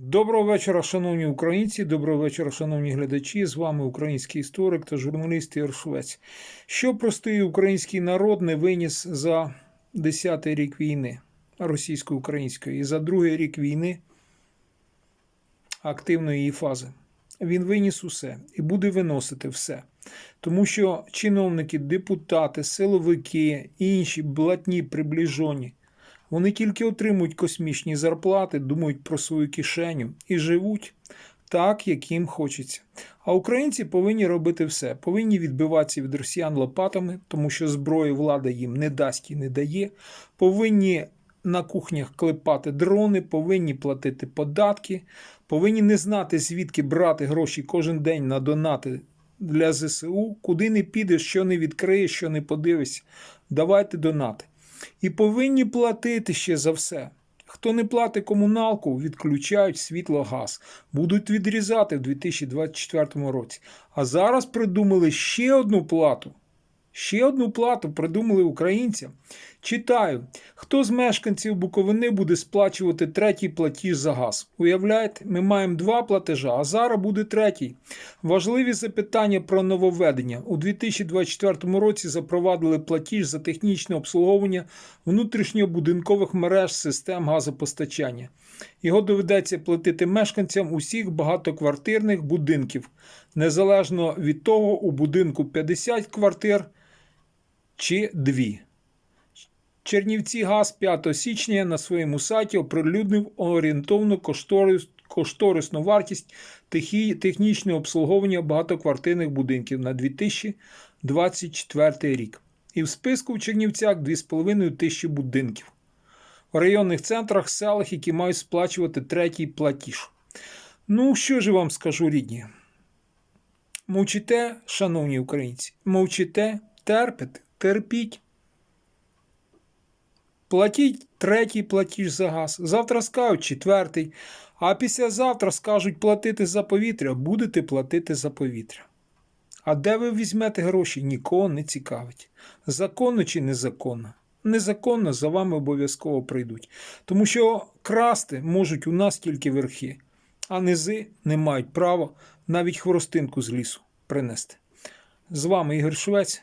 Доброго вечора, шановні українці, доброго вечора, шановні глядачі. З вами український історик та журналіст Ігор Що простий український народ не виніс за 10-й рік війни російсько-української і за другий рік війни активної її фази. Він виніс усе і буде виносити все. Тому що чиновники, депутати, силовики інші блатні приближені вони тільки отримують космічні зарплати, думають про свою кишеню і живуть так, як їм хочеться. А українці повинні робити все, повинні відбиватися від росіян лопатами, тому що зброї влада їм не дасть і не дає. Повинні на кухнях клепати дрони, повинні платити податки, повинні не знати, звідки брати гроші кожен день на донати для ЗСУ, куди не підеш, що не відкриєш, що не подивишся. Давайте донати. І повинні платити ще за все. Хто не платить комуналку, відключають світло газ. Будуть відрізати в 2024 році. А зараз придумали ще одну плату. Ще одну плату придумали українцям. Читаю, хто з мешканців Буковини буде сплачувати третій платіж за газ? Уявляєте, ми маємо два платежа, а зараз буде третій. Важливі запитання про нововведення. У 2024 році запровадили платіж за технічне обслуговування внутрішньобудинкових мереж систем газопостачання. Його доведеться платити мешканцям усіх багатоквартирних будинків, незалежно від того, у будинку 50 квартир чи 2. Чернівці Газ 5 січня на своєму сайті оприлюднив орієнтовну кошторис- кошторисну вартість техі- технічного обслуговування багатоквартирних будинків на 2024 рік. І в списку в Чернівцях 2,5 тисячі будинків. В районних центрах, селах, які мають сплачувати третій платіж. Ну, що ж вам скажу, рідні? Мовчите, шановні українці, мовчите, терпите, терпіть. Платіть третій платіж за газ. Завтра скажуть четвертий. А післязавтра скажуть платити за повітря, будете платити за повітря. А де ви візьмете гроші, нікого не цікавить. Законно чи незаконно? Незаконно за вами обов'язково прийдуть. Тому що красти можуть у нас тільки верхи, а низи не мають права навіть хворостинку з лісу принести. З вами Ігор Швець.